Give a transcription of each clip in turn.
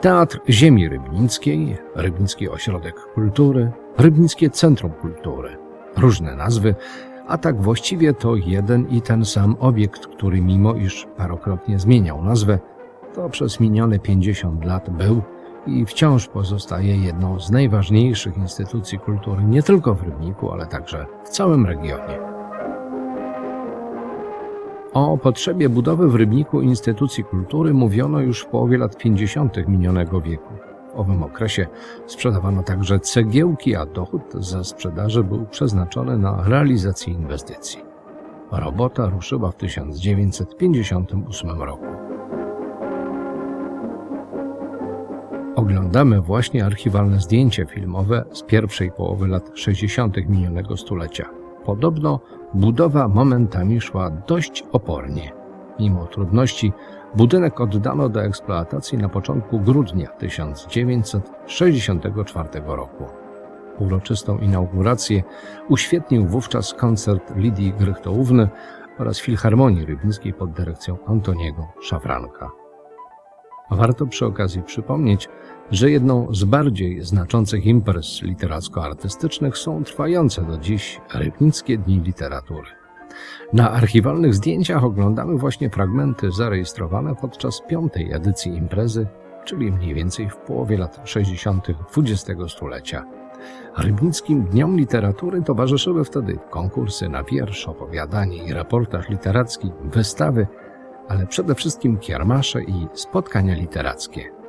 Teatr Ziemi Rybnickiej, Rybnicki Ośrodek Kultury, Rybnickie Centrum Kultury. Różne nazwy, a tak właściwie to jeden i ten sam obiekt, który mimo iż parokrotnie zmieniał nazwę, to przez minione 50 lat był i wciąż pozostaje jedną z najważniejszych instytucji kultury nie tylko w Rybniku, ale także w całym regionie. O potrzebie budowy w Rybniku instytucji kultury mówiono już w połowie lat 50. minionego wieku. W owym okresie sprzedawano także cegiełki, a dochód ze sprzedaży był przeznaczony na realizację inwestycji. Robota ruszyła w 1958 roku. Oglądamy właśnie archiwalne zdjęcie filmowe z pierwszej połowy lat 60. minionego stulecia. Podobno budowa momentami szła dość opornie. Mimo trudności budynek oddano do eksploatacji na początku grudnia 1964 roku. Uroczystą inaugurację uświetnił wówczas koncert Lidii Grychtołówny oraz Filharmonii Rybnickiej pod dyrekcją Antoniego Szafranka. Warto przy okazji przypomnieć, że jedną z bardziej znaczących imprez literacko-artystycznych są trwające do dziś Rybnickie Dni Literatury. Na archiwalnych zdjęciach oglądamy właśnie fragmenty zarejestrowane podczas piątej edycji imprezy, czyli mniej więcej w połowie lat 60. XX stulecia. Rybnickim Dniom Literatury towarzyszyły wtedy konkursy na wiersz, opowiadanie i reportaż literacki, wystawy, ale przede wszystkim kiermasze i spotkania literackie.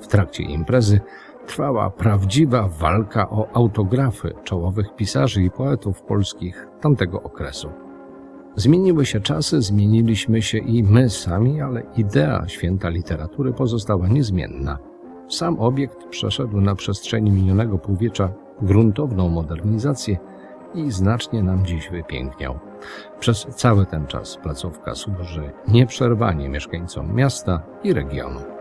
W trakcie imprezy trwała prawdziwa walka o autografy czołowych pisarzy i poetów polskich tamtego okresu. Zmieniły się czasy, zmieniliśmy się i my sami, ale idea święta literatury pozostała niezmienna. Sam obiekt przeszedł na przestrzeni minionego półwiecza gruntowną modernizację i znacznie nam dziś wypiękniał. Przez cały ten czas placówka służy nieprzerwanie mieszkańcom miasta i regionu.